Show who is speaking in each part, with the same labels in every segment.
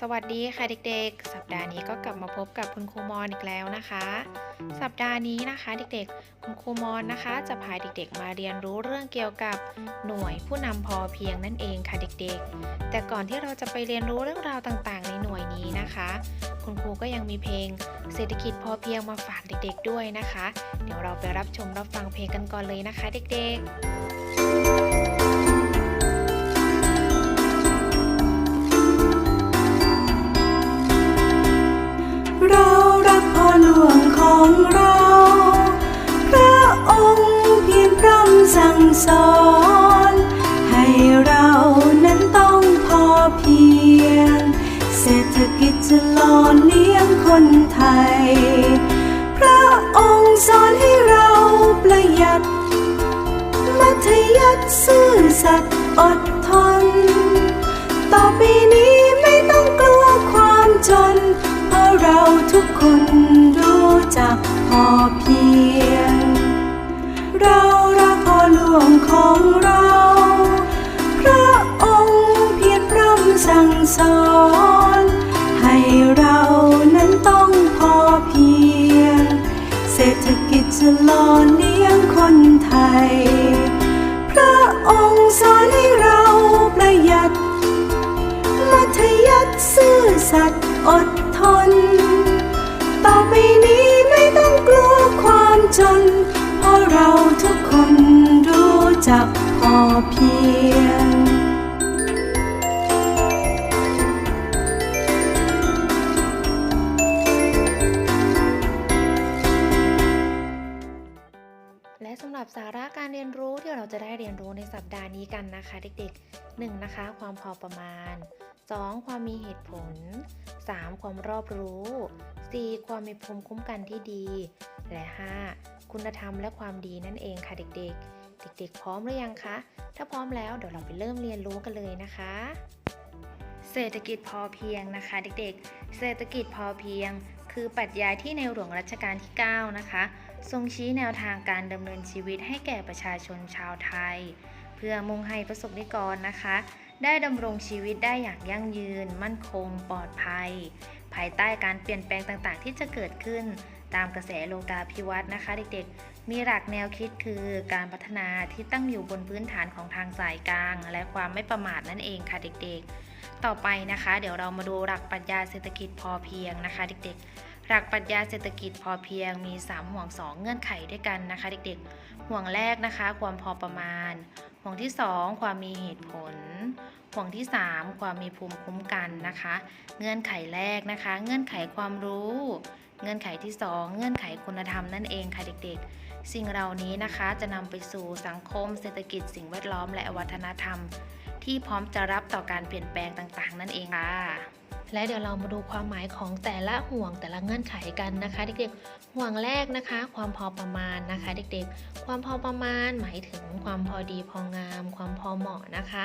Speaker 1: สวัสดีค่ะเด็กๆ สัปดาห์นี้ก็กลับมาพบกับคุณครูมอนอีกแล้วนะคะ สัปดาห์นี้นะคะเด็กๆ คุณครูมอนนะคะ จะพาเด็กๆ มาเรียนรู้เรื่องเกี่ยวกับหน่วยผู้นำพอเพียงนั่นเองค่ะเด็กๆ แต่ก่อนที่เราจะไปเรียนรู้เรื่องราวต่างๆ ในหน่วยนี้นะคะ คุณครูก็ยังมีเพลงเศรษฐกิจพอเพียงมาฝากเด็กๆ ด้วยนะคะ เดี๋ยวเราไปรับชมรับฟังเพลงกันก่อนเลยนะคะ เด็กๆ
Speaker 2: เรารักพ่อหลวงของเรา พระองค์เพียรพร่ำสั่งสอน ให้เรานั้นต้องพอเพียง เศรษฐกิจจะหล่อเลี้ยงคนไทย พระองค์สอนให้เราประหยัด มัธยัติซื่อสัตย์อดทน ต่อไปนี้ คนรู้จักพอเพียง เรารักพ่อหลวงของเรา พระองค์เพียรพร่ำสั่งสอน ให้เรานั้นต้องพอเพียง เศรษฐกิจจะหล่อเลี้ยงคนไทย พระองค์สอนให้เราประหยัด มัธยัติซื่อสัตย์อดทน ปนี้ไม่ต้องกลัวความจน เพราะเราทุกคนรู้จักพอเพียง
Speaker 1: เราจะได้เรียนรู้ในสัปดาห์นี้กันนะคะเด็กๆ 1. นะคะ ความพอประมาณ 2. ความมีเหตุผล 3. ความรอบรู้ 4. ความมีภูมิคุ้มกันที่ดี และ 5. คุณธรรมและความดีนั่นเองค่ะเด็กๆ เด็กๆ พร้อมหรือยังคะ ถ้าพร้อมแล้วเดี๋ยวเราไปเริ่มเรียนรู้กันเลยนะคะ เศรษฐกิจพอเพียงนะคะเด็กๆ เศรษฐกิจพอเพียง คือปรัชญาที่ในหลวงรัชกาลที่ 9 นะคะ ทรงชี้แนวทางการดำเนินชีวิตให้แก่ประชาชนชาวไทย เพื่อมุ่งให้ประสบนิกรนะคะ ได้ดำรงชีวิตได้อย่างยั่งยืน มั่นคง ปลอดภัย ภายใต้การเปลี่ยนแปลงต่างๆ ที่จะเกิดขึ้น ตามกระแสโลกาภิวัตน์นะคะ เด็กๆ มีหลักแนวคิดคือการพัฒนาที่ตั้งอยู่บนพื้นฐานของทางสายกลาง และความไม่ประมาทนั่นเองค่ะเด็กๆ ต่อไปนะคะ เดี๋ยวเรามาดูหลักปรัชญาเศรษฐกิจพอเพียงนะคะ เด็กๆ หลักปรัชญาเศรษฐกิจพอเพียงมี 3 ห่วง 2 เงื่อนไขด้วยกันนะคะ เด็กๆ ห่วงแรกนะคะ ความพอประมาณ ห่วงที่ 2 ความมีเหตุผล ห่วงที่ 3 ความมีภูมิคุ้มกันนะคะ เงื่อนไขแรกนะคะ เงื่อนไขความรู้ เงื่อนไขที่ 2 เงื่อนไขคุณธรรมนั่นเองค่ะเด็กๆ สิ่งเหล่านี้นะคะจะนำไปสู่สังคม เศรษฐกิจสิ่งแวดล้อมและวัฒนธรรม ที่พร้อมจะรับต่อการเปลี่ยนแปลงต่างๆ นั่นเองค่ะ และเดี๋ยวเรามาดูความหมายของแต่ละห่วงแต่ละเงื่อนไขกันนะคะ เด็กๆ ห่วงแรกนะคะ ความพอประมาณนะคะ เด็กๆ ความพอประมาณหมายถึงความพอดีพองาม ความพอเหมาะนะคะ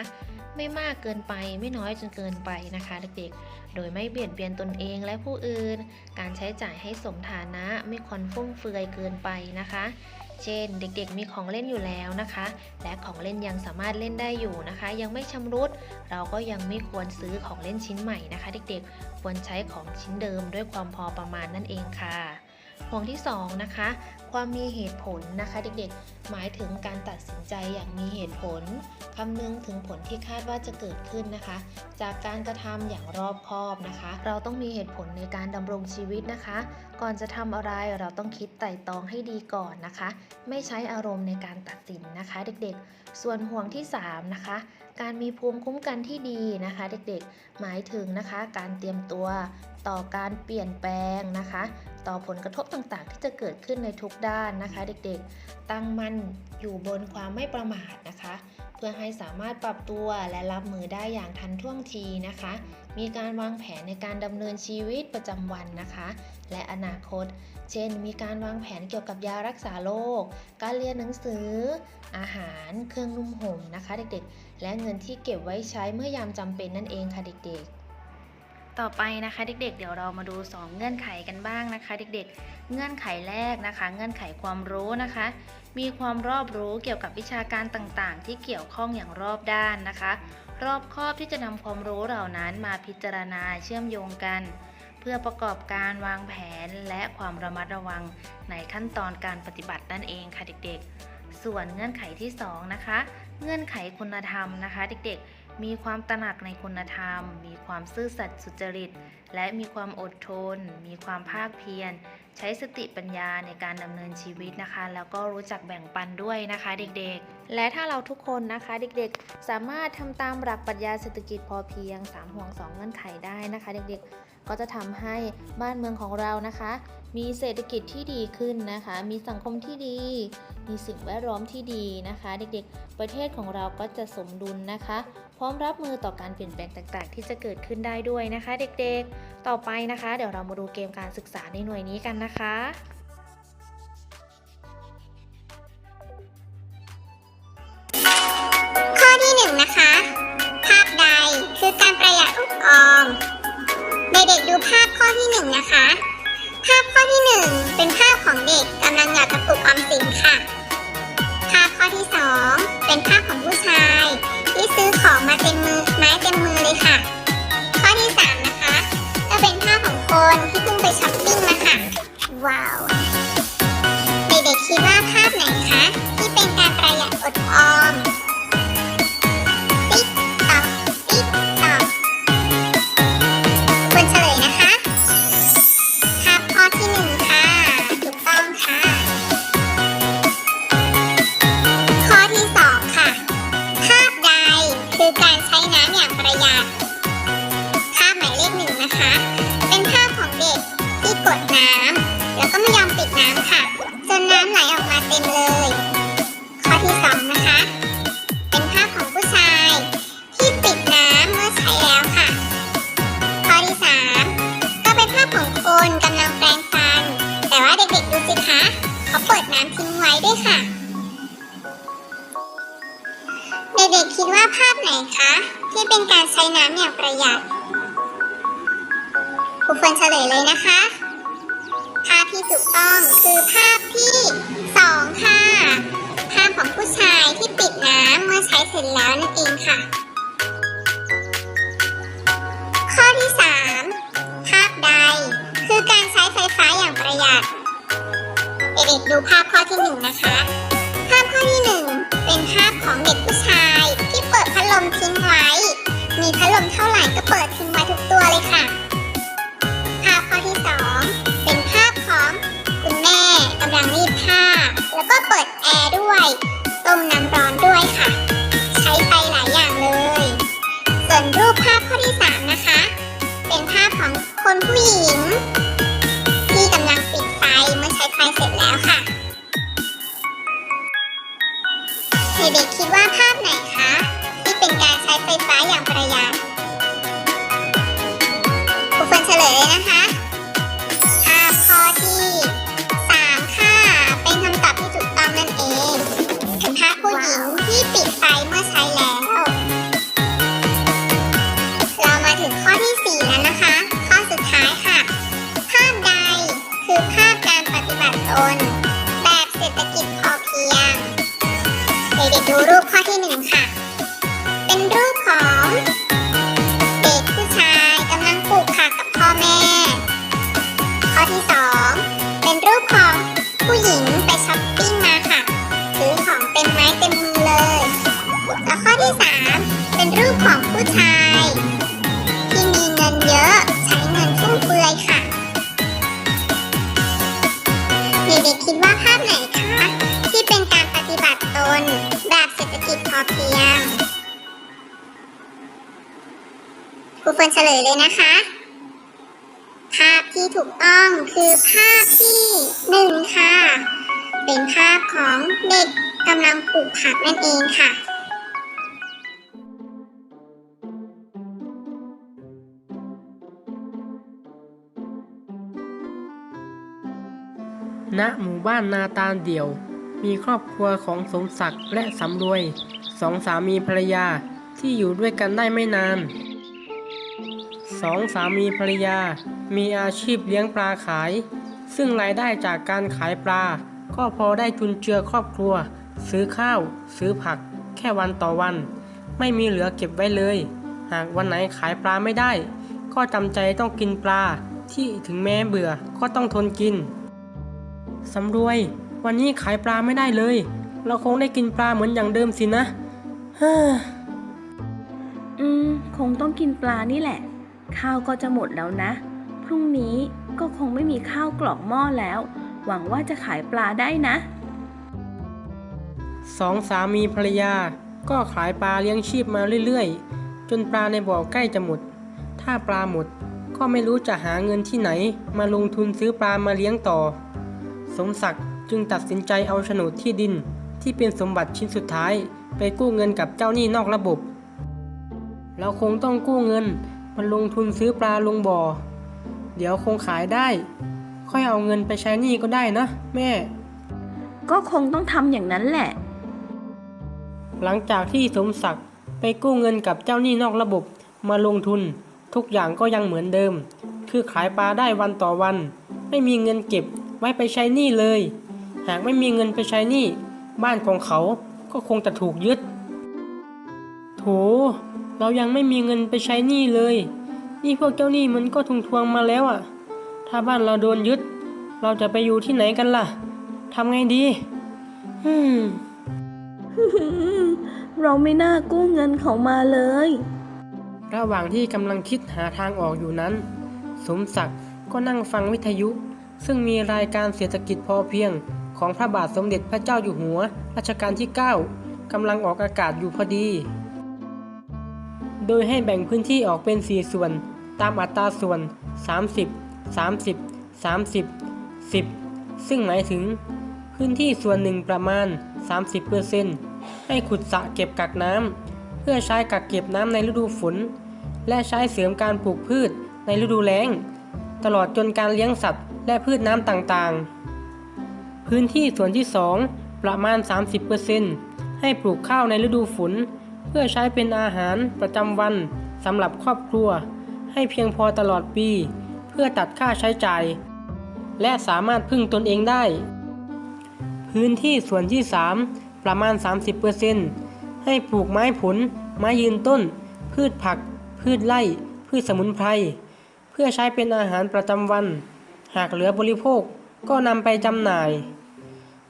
Speaker 1: ไม่มากเกินไปไม่น้อยจนเกินไปนะคะ เด็กๆ โดยไม่เบียดเบียนตนเองและผู้อื่น การใช้จ่ายให้สมฐานะไม่คอนฟุ่มเฟือยเกินไปนะคะ เช่น เด็กๆมีของเล่นอยู่แล้วนะคะ และของเล่นยังสามารถเล่นได้อยู่นะคะ ยังไม่ชำรุด เราก็ยังไม่ควรซื้อของเล่นชิ้นใหม่นะคะ เด็กๆควรใช้ของชิ้นเดิมด้วยความพอประมาณนั่นเองค่ะห่วงที่2นะคะ ความมีเหตุผลนะคะ เด็กๆ หมายถึงการตัดสินใจอย่างมีเหตุผลคำนึงถึงผลที่คาดว่าจะเกิดขึ้นนะคะ จากการกระทำอย่างรอบคอบนะคะ เราต้องมีเหตุผลในการดำรงชีวิตนะคะ ก่อนจะทำอะไรเราต้องคิดไตร่ตรองให้ดีก่อนนะคะ ไม่ใช้อารมณ์ในการตัดสินนะคะ เด็กๆ ส่วนห่วงที่ 3 นะคะ การมีภูมิคุ้มกันที่ดีนะคะ เด็กๆ หมายถึงนะคะ การเตรียมตัวต่อการเปลี่ยนแปลงนะคะ ต่อผลกระทบต่างๆ ที่จะเกิดขึ้นในทุกด้านนะคะ เด็กๆ ตั้งมั่นอยู่บนความไม่ประมาทนะคะ เพื่อให้สามารถปรับตัวและรับมือได้อย่างทันท่วงทีนะคะ มีการวางแผนในการดำเนินชีวิตประจำวันนะคะ และอนาคต เช่น มีการวางแผนเกี่ยวกับยารักษาโรคการเรียนหนังสือ อาหาร เครื่องนุ่มห่มนะคะ เด็กๆ และเงินที่เก็บไว้ใช้เมื่อยามจำเป็นนั่นเองค่ะเด็กๆ ต่อไปนะคะเด็กๆ เดี๋ยวเรามาดู 2 เงื่อนไขกันบ้างนะคะ เด็กๆ เงื่อนไขแรกนะคะ เงื่อนไขความรู้นะคะ มีความรอบรู้เกี่ยวกับวิชาการต่างๆ ที่เกี่ยวข้องอย่างรอบด้านนะคะ รอบครอบที่จะนำความรู้เหล่านั้นมาพิจารณาเชื่อมโยงกัน เพื่อประกอบการวางแผนและความระมัดระวังในขั้นตอนการปฏิบัตินั่นเองค่ะเด็กๆ ส่วนเงื่อนไขที่สองนะคะ เงื่อนไขคุณธรรมนะคะ เด็กๆ มีความตระหนักในคุณธรรม มีความซื่อสัตย์สุจริต และมีความอดทน มีความภาคเพียร ใช้สติปัญญาในการดำเนินชีวิตนะคะ แล้วก็รู้จักแบ่งปันด้วยนะคะเด็กๆ และถ้าเราทุกคนนะคะเด็กๆ สามารถทำตามหลักปรัชญาเศรษฐกิจพอเพียง 3 ห่วง 2 เงื่อนไขได้นะคะ เด็กๆ ก็จะทำให้บ้านเมืองของเรานะคะ มีเศรษฐกิจที่ดีขึ้นนะคะ มีสังคมที่ดี มีสิ่งแวดล้อมที่ดีนะคะ เด็กๆ ประเทศของเราก็จะสมดุลนะคะ พร้อมรับมือต่อการเปลี่ยนแปลงต่างๆ ที่จะเกิดขึ้นได้ด้วยนะคะ เด็กๆต่อไปนะคะ เดี๋ยวเรามาดูเกมการศึกษาในหน่วยนี้กันนะคะ
Speaker 3: ข้อที่หนึ่งนะคะภาพใดคือการประหยัดอุปออมเด็กๆดูภาพข้อที่หนึ่งนะคะ ภาพข้อที่หนึ่งเป็นภาพของเด็กกำลังหยอดกระปุกออมสินค่ะ ภาพข้อที่สองเป็นภาพของผู้ชาย ที่ซื้อของมาเต็มมือไม้เต็มมือเลยค่ะ นที่เพิ่งไปช้อปปิ้งมาค่ะ ว้าว เด็กๆคิดว่าภาพไหนคะ คิดว่าภาพไหนคะ ที่เป็นการใช้น้ำอย่างประหยัดครูเฟิร์นเฉลยเลยนะคะ ภาพที่ถูกต้องคือภาพที่สองค่ะ ภาพของผู้ชายที่ปิดน้ำเมื่อใช้เสร็จแล้วนั่นเองค่ะ ข้อที่ 3 ภาพใด คือการใช้ไฟฟ้าอย่างประหยัด เด็กๆดูภาพข้อที่หนึ่งนะคะาพข้อที่หนึ่งเป็นภาพของเด็กผู้ชาย ที่เปิดพัดลมทิ้งไว้ มีพัดลมเท่าไหร่ก็เปิดทิ้งไว้ทุกตัวเลยค่ะ ภาพข้อที่สองเป็นภาพของคุณแม่กำลังรีดผ้า แล้วก็เปิด รูปของผู้หญิงไปช้อปปิ้งมาค่ะซื้อของเต็มไม้เต็มมือเลย แล้วข้อที่สามเป็นรูปของผู้ชาย ที่มีเงินเยอะใช้เงินฟุ่มเฟือยค่ะ เด็กๆคิดว่าภาพไหนคะที่เป็นการปฏิบัติตนแบบเศรษฐกิจพอเพียงครูเฟิร์นเฉลยเลยนะคะ ที่ถูกต้องคือภาพที่หนึ่งค่ะ เป็นภาพของเด็กกำลังปลูกผักนั่นเองค่ะ
Speaker 4: ณหมู่บ้านนาตาลเดี่ยว มีครอบครัวของสมศักดิ์และสำรวย สองสามีภรรยาที่อยู่ด้วยกันได้ไม่นาน สองสามีภรรยา มีอาชีพเลี้ยงปลาขาย ซึ่งรายได้จากการขายปลา ก็พอได้จุนเจือครอบครัว ซื้อข้าว ซื้อผัก แค่วันต่อวัน ไม่มีเหลือเก็บไว้เลย หากวันไหนขายปลาไม่ได้ ก็จำใจต้องกินปลา ที่ถึงแม้เบื่อก็ต้องทนกินสำรวย วันนี้ขายปลาไม่ได้เลย เราคงได้กินปลาเหมือนอย่างเดิมสินะฮ่า
Speaker 5: อืม คงต้องกินปลานี่แหละ ข้าวก็จะหมดแล้วนะ พรุ่งนี้ก็คงไม่มีข้าวกล่องหม้อแล้ว หวังว่าจะขายปลาได้นะ
Speaker 4: สองสามีภรรยาก็ขายปลาเลี้ยงชีพมาเรื่อยๆ จนปลาในบ่อใกล้จะหมด ถ้าปลาหมดก็ไม่รู้จะหาเงินที่ไหน มาลงทุนซื้อปลามาเลี้ยงต่อ สมศักดิ์จึงตัดสินใจเอาโฉนดที่ดินที่เป็นสมบัติชิ้นสุดท้าย ไปกู้เงินกับเจ้าหนี้นอกระบบ เราคงต้องกู้เงิน มาลงทุนซื้อปลาลงบ่อ เดี๋ยวคงขายได้ ค่อยเอาเงินไปใช้หนี้ก็ได้นะ แม่
Speaker 5: ก็คงต้องทำอย่างนั้นแหละ
Speaker 4: หลังจากที่สมศักดิ์ไปกู้เงินกับเจ้าหนี้นอกระบบมาลงทุน ทุกอย่างก็ยังเหมือนเดิม คือขายปลาได้วันต่อวัน ไม่มีเงินเก็บไว้ไปใช้หนี้เลย หากไม่มีเงินไปใช้หนี้บ้านของเขาก็คงจะถูกยึด โถ เรายังไม่มีเงินไปใช้หนี้เลย นี่พวกเจ้าหนี้มันก็ทวงทวงๆมาแล้วอะถ้าบ้านเราโดนยึด เราจะไปอยู่ที่ไหนกันล่ะ ทำไงดีฮึม
Speaker 5: เราไม่น่ากู้เงินเขามาเลย
Speaker 4: ระหว่างที่กำลังคิดหาทางออกอยู่นั้น สมศักดิ์ก็นั่งฟังวิทยุ ซึ่งมีรายการเศรษฐกิจพอเพียงของพระบาทสมเด็จพระเจ้าอยู่หัวรัชกาลที่ 9กำลังออกอากาศอยู่พอดี โดยให้แบ่งพื้นที่ออกเป็น 4 ส่วน ตามอัตราส่วน 30 30 30 10 ซึ่งหมายถึง พื้นที่ส่วนหนึ่งประมาณ 30%ให้ขุดสระเก็บกักน้ำเพื่อใช้กักเก็บน้ำในฤดูฝน และใช้เสริมการปลูกพืชในฤดูแล้ง ตลอดจนการเลี้ยงสัตว์และพืชน้ำต่างๆ พื้นที่ส่วนที่ 2 ประมาณ 30%ให้ปลูกข้าวในฤดูฝน เพื่อใช้เป็นอาหารประจำวันสำหรับครอบครัว ให้เพียงพอตลอดปี เพื่อตัดค่าใช้จ่าย และสามารถพึ่งตนเองได้ พื้นที่ส่วนที่ 3 ประมาณ 30%ให้ปลูกไม้ผล ไม้ยืนต้น พืชผัก พืชไร่พืชสมุนไพรเพื่อใช้เป็นอาหารประจำวัน หากเหลือบริโภคก็นำไปจำหน่าย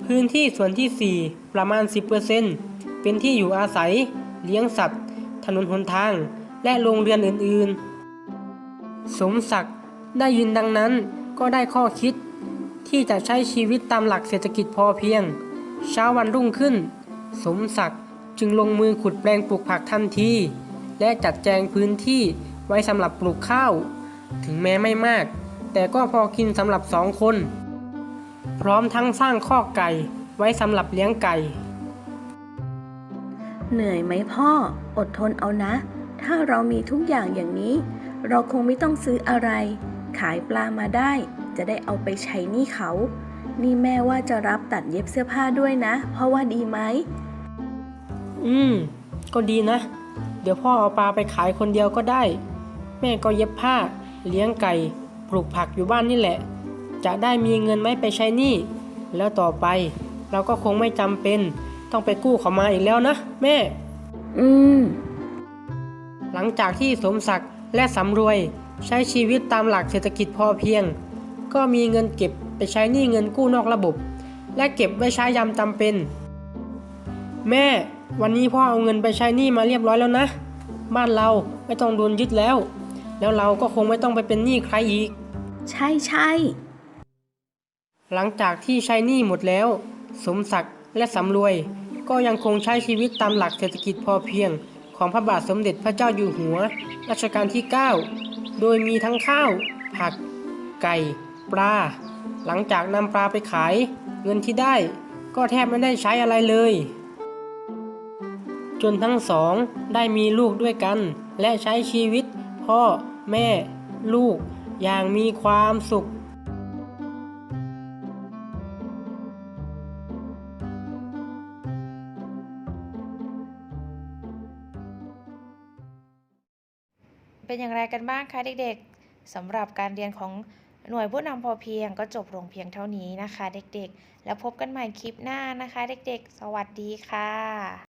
Speaker 4: พื้นที่ส่วนที่ 4 ประมาณ 10%เป็นที่อยู่อาศัย เลี้ยงสัตว์ ถนนหนทาง และโรงเรือนอื่นๆ สมศักดิ์ได้ยินดังนั้นก็ได้ข้อคิด ที่จะใช้ชีวิตตามหลักเศรษฐกิจพอเพียง เช้าวันรุ่งขึ้น สมศักดิ์จึงลงมือขุดแปลงปลูกผักทันที และจัดแจงพื้นที่ไว้สำหรับปลูกข้าว ถึงแม้ไม่มาก แต่ก็พอกินสำหรับสองคน พร้อมทั้งสร้างคอกไก่ไว้สำหรับเลี้ยงไก่
Speaker 5: เหนื่อยไหมพ่อ อดทนเอานะ ถ้าเรามีทุกอย่างอย่างนี้ เราคงไม่ต้องซื้ออะไร ขายปลามาได้ จะได้เอาไปใช้หนี้เขา นี่แม่ว่าจะรับตัดเย็บเสื้อผ้าด้วยนะ เพราะว่าดีไหม
Speaker 4: อืม ก็ดีนะ เดี๋ยวพ่อเอาปลาไปขายคนเดียวก็ได้ แม่ก็เย็บผ้า เลี้ยงไก่ ปลูกผักอยู่บ้านนี่แหละ จะได้มีเงินไว้ไปใช้หนี้ แล้วต่อไปเราก็คงไม่จำเป็น ต้องไปกู้เขามาอีกแล้วนะแม่
Speaker 5: อืม
Speaker 4: หลังจากที่สมศักดิ์และสำรวย ใช้ชีวิตตามหลักเศรษฐกิจพอเพียง ก็มีเงินเก็บไปใช้หนี้เงินกู้นอกระบบ และเก็บไว้ใช้ยามจำเป็น แม่ วันนี้พ่อเอาเงินไปใช้หนี้มาเรียบร้อยแล้วนะ บ้านเราไม่ต้องโดนยึดแล้ว แล้วเราก็คงไม่ต้องไปเป็นหนี้ใครอีก
Speaker 5: ใช่ใช่
Speaker 4: หลังจากที่ใช้หนี้หมดแล้ว สมศักดิ์และสำรวย ก็ยังคงใช้ชีวิตตามหลักเศรษฐกิจพอเพียง ของพระบาทสมเด็จพระเจ้าอยู่หัว รัชกาลที่ 9 โดยมีทั้งข้าว ผัก ไก่ ปลา หลังจากนำปลาไปขาย เงินที่ได้ก็แทบไม่ได้ใช้อะไรเลย จนทั้งสองได้มีลูกด้วยกัน และใช้ชีวิตพ่อ แม่ ลูก อย่างมีความสุข
Speaker 1: อย่างไรกันบ้างคะเด็กๆสำหรับการเรียนของหน่วยผู้นำพอเพียงก็จบลงเพียงเท่านี้นะคะ เด็กๆ แล้วพบกันใหม่คลิปหน้านะคะ เด็กๆ สวัสดีค่ะ